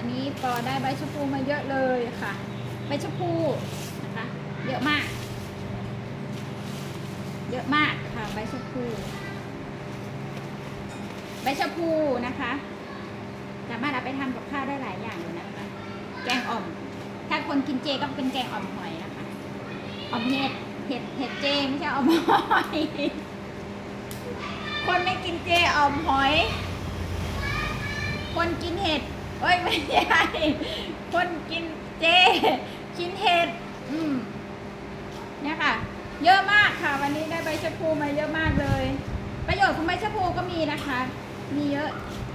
วันนี้ปอได้ใบชะพูมาเยอะเลยค่ะ ใบชะพูนะคะ เยอะมาก เยอะมากค่ะใบชะพูใบชะพูนะคะสามารถเอาไปทำกับข้าวได้หลายอย่างเลยนะคะ แกงอ่อม ถ้าคนกินเจก็เป็นแกงอ่อมหอยนะคะอ่อมเห็ดเห็ดเห็ดเจไม่ใช่อ่อมหอย คนไม่กินเจอ่อมหอย คนกินเห็ด เอ้ยไม่ใช่คนกินเจ กินเห็ดอืมเนี่ยค่ะ เยอะมากค่ะ วันนี้ได้ใบชะพูมาเยอะมากเลย ประโยชน์ของใบชะพูก็มีนะคะ มีเยอะ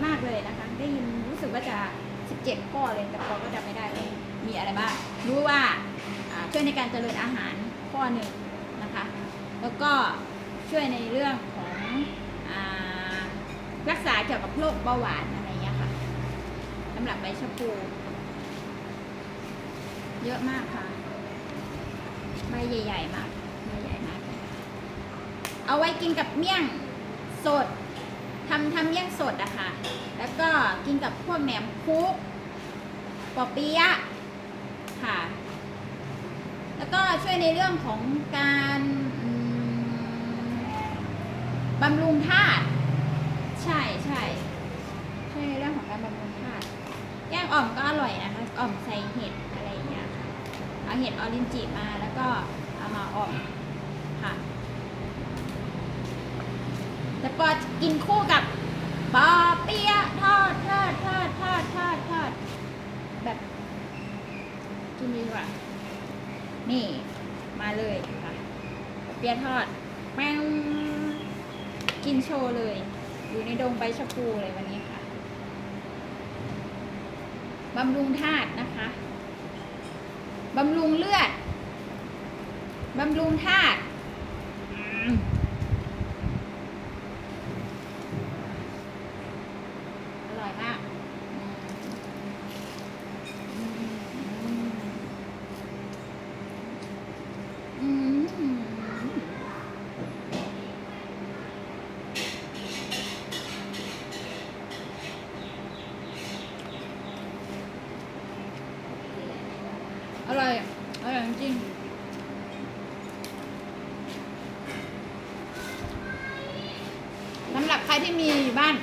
มากเลยนะคะ ได้ยินรู้สึกว่าจะ 17ข้อเลยแต่พอก็จำไม่ได้เลยมีอะไรบ้างรู้ว่าช่วยในการเจริญอาหารข้อหนึ่งนะคะ แล้วก็ช่วยในเรื่องของอรักษาเกี่ยวกับโรคเบาหวานอะำหรับใบชะพู เยอะมากค่ะ ใบใหญ่ ๆ มากใบใหญ่มาก เอาไว้กินกับเมี่ยงสดทำทำเมี่ยงสดอะค่ะ แล้วก็กินกับพวกแหนมคุกปอเปี๊ยะค่ะ แล้วก็ช่วยในเรื่องของการบำรุงธาตุใช่ใช่ช่วยในเรื่องของการบำรุงธาตุแกง อ่อมก็อร่อยนะคะอ่อมใส่เห็ดอะไรอย่างเงี้ยค่ะเอาเห็ดออรินจิมาแล้วก็เอามาอ่อมค่ะแต่ปอกินคู่กับปอเปี๊ยะทอดทอดทอดทอดทอดทอดแบบกินดีกว่านี่มาเลยค่ะปอเปี๊ยะทอดแป้งกินโชว์เลย อยู่ในดงใบชะพูเลยวันนี้ บำรุงธาตุนะคะบำรุงเลือดบำรุงธาตุอืม อร่อยมากอืมอืมอืม อร่อย อร่อยจริงสำหรับใครที่มีอยู่บ้าน